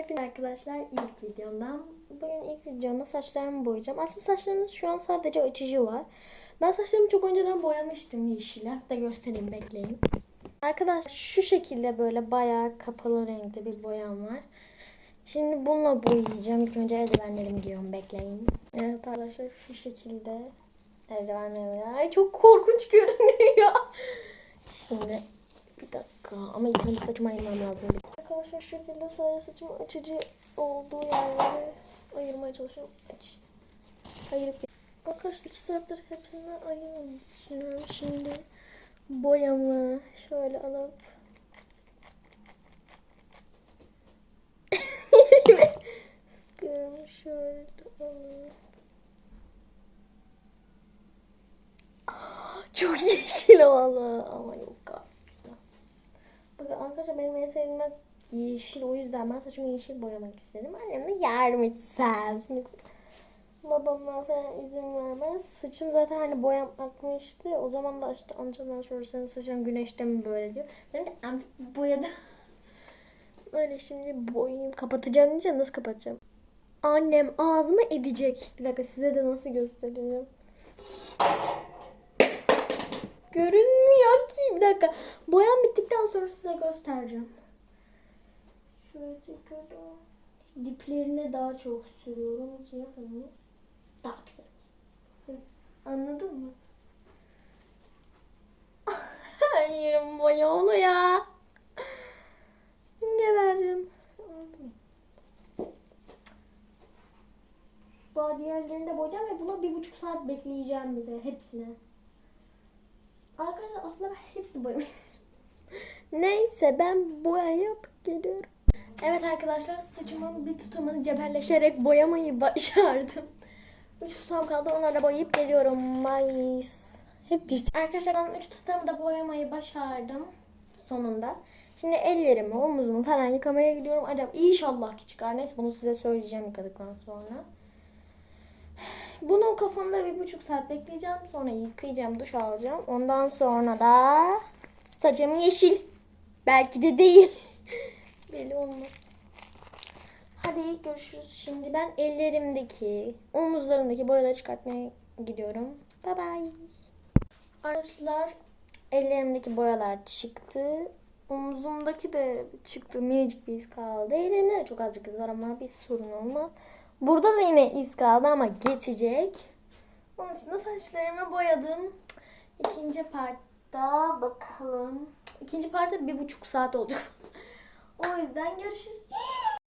Hepinize arkadaşlar ilk videomdan. Bugün ilk videomda saçlarımı boyayacağım. Aslında saçlarımın şu an sadece açıcı var. Ben saçlarımı çok önceden boyamıştım yeşile. Hatta göstereyim bekleyin. Arkadaşlar şu şekilde böyle bayağı kapalı renkte bir boyam var. Şimdi bununla boyayacağım. İlk önce eldivenlerimi giyiyorum bekleyin. Evet arkadaşlar şu şekilde eldivenlerim. Ay çok korkunç görünüyor. Şimdi bir dakika ama ilk önce saçımı ayırmam lazım. Arkadaşlar şu şekilde sadece saçımın açıcı olduğu yerleri ayırmaya çalışıyorum. Aç. Ayırıp Arkadaşlar iki saattir hepsinden ayırmayı düşünüyorum. Şimdi boyamı şöyle alıp sıkıyorum şöyle alıp Çok yeşil valla ama yok galiba. Arkadaşlar benim en sevdiğim yeşil. O yüzden ben saçımı yeşil boyamak istedim. Annem de yardım. Şimdi babamlar falan izin vermez. Saçım zaten hani boyamakmıştı. O zaman da işte amcamdan sonra senin saçın güneşte mi böyle diyor. Dedim ki amca boyadı. Öyle şimdi boyayayım. Kapatacağım diyeceğim. Nasıl kapatacağım? Annem ağzıma edecek. Bir dakika size de nasıl göstereceğim. Görünmüyor dakika. Boyam bittikten sonra size göstereceğim. Şöyle tekrardan şu diplerine daha çok sürüyorum ki hani daha güzel. Anladın mı? Hayır boyalı ya. Geberdim. Daha diğerlerini de boyayacağım ve buna bir buçuk saat bekleyeceğim bir de hepsine. Arkadaşlar aslında ben hepsini boyamayı Neyse ben boyayıp geliyorum. Evet arkadaşlar saçımın bir tutamını cebelleşerek boyamayı başardım. Üç tutam kaldı onları boyayıp geliyorum. Mayıs. Hep bir Arkadaşlar ben üç tutamı da boyamayı başardım. Sonunda. Şimdi ellerimi, omuzumu falan yıkamaya gidiyorum. Acaba inşallah ki çıkar. Neyse bunu size söyleyeceğim yıkadıktan sonra. Bunu kafamda bir buçuk saat bekleyeceğim. Sonra yıkayacağım, duş alacağım. Ondan sonra da saçım yeşil. Belki de değil. Belli olmaz. Hadi görüşürüz. Şimdi ben ellerimdeki, omuzlarımdaki boyaları çıkartmaya gidiyorum. Bye bye. Arkadaşlar ellerimdeki boyalar çıktı. Omuzumdaki de çıktı. Minicik bir iz kaldı. Ellerimde de çok azıcık iz var ama bir sorun olmaz. Burada da yine iz kaldı ama geçecek. Onun dışında saçlarımı boyadım. İkinci partta bakalım. İkinci partta bir buçuk saat olacak. o yüzden görüşürüz.